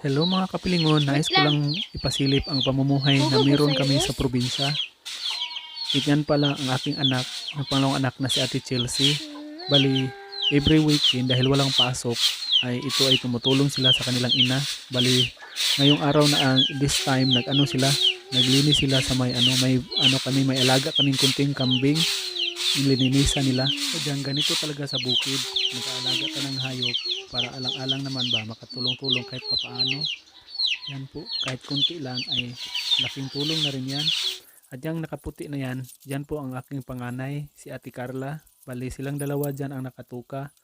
Hello mga kapilingon, nais ko lang ipasilip ang pamumuhay na meron kami sa probinsya. Ganyan pala ang aking anak, ang pangalawang anak na si Ate Chelsea. Bali, every weekend dahil walang pasok, ay ito ay tumutulong sila sa kanilang ina. Bali, ngayong araw na ang this time, nag-ano sila, naglinis sila sa may ano, may ano kami, may alaga kaming kunting kambing. Lininisan nila. Sadyang ganito talaga sa bukid. Nag-aalaga ka ng hayop para alang-alang naman ba makatulong-tulong kahit papaano. Yan po, kahit kunti lang ay laking tulong na rin yan. At yung nakaputi na yan, yan po ang aking panganay, si Ate Carla. Bali silang dalawa dyan ang nakatuka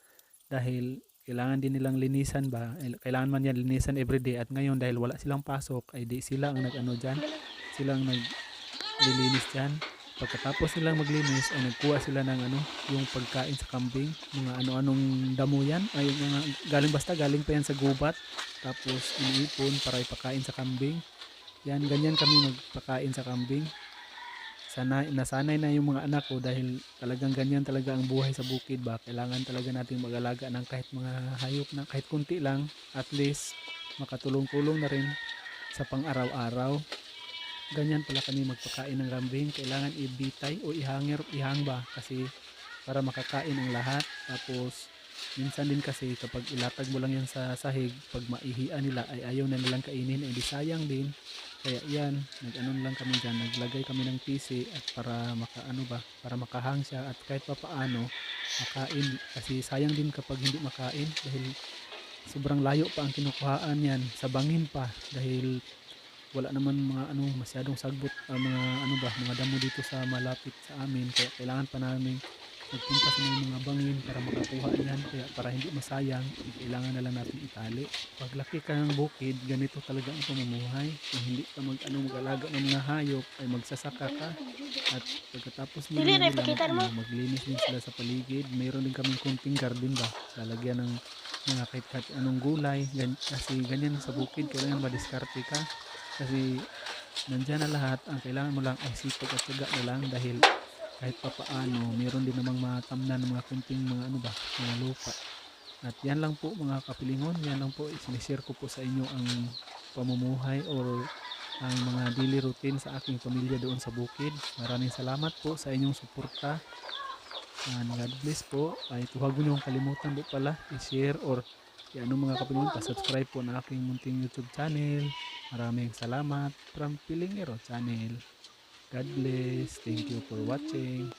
dahil kailangan din nilang linisan ba, Eh, kailangan man yan linisan everyday at ngayon dahil wala silang pasok ay di sila ang nag-ano dyan, silang naglilinis dyan. Pagkatapos nilang maglinis ay nagkuha sila ng ano, yung pagkain sa kambing, mga ano-anong damo yan, ay mga galing basta galing pa yan sa gubat, tapos iniipon para ipakain sa kambing. Yan, ganyan kami magpakain sa kambing. Sana, nasanay na yung mga anak ko dahil talagang ganyan talaga ang buhay sa bukid ba. Kailangan talaga nating mag-alaga ng kahit mga hayop na kahit kunti lang, at least makatulong-tulong na rin sa pang-araw-araw ganyan pala kami magpakain ng kambing kailangan ibitay o ihangir ihang ba kasi para makakain ang lahat. Tapos minsan din kasi kapag ilatag mo lang yan sa sahig pag maihian nila ay ayaw na nilang kainin ay sayang din. Kaya yan nag-ano lang kami dyan naglagay kami ng PC at para makaano ba para makahang siya at kahit pa paano makain. Kasi sayang din kapag hindi makain dahil sobrang layo pa ang kinukuhaan yan. Sa bangin pa dahil wala naman mga ano masyadong sagbot ah, mga ano ba mga damo dito sa malapit sa amin. Kaya kailangan pa namin magpunta sa mga bangin para makakuha yan. Kaya para hindi masayang kailangan na lang natin itali. Paglaki ka ng bukid ganito talaga ang pamumuhay. Kung hindi ka mag ano mag-alaga ng mga hayop ay magsasaka ka. At pagkatapos mo ano, maglinis din sila sa paligid mayroon din kaming kunting garden ba? Lalagyan ng mga kahit, kahit anong gulay gan, kasi ganyan sa bukid kailangan madiskarte ka kasi nandyan na lahat ang kailangan mo lang ay sipag at tiyaga na lang dahil kahit pa paano meron din namang matamnan ng mga kunting mga ano ba mga lupa. At yan lang po mga kapilingon yan lang po isinishare ko po sa inyo ang pamumuhay or ang mga daily routine sa aking pamilya doon sa bukid. Maraming salamat po sa inyong suporta. And God bless po. Ay huwag niyo kalimutan po pala i-share or yan mga kapilingon pa-subscribe po na aking munting YouTube channel Maraming salamat from Pilingero Channel. God bless. Thank you for watching.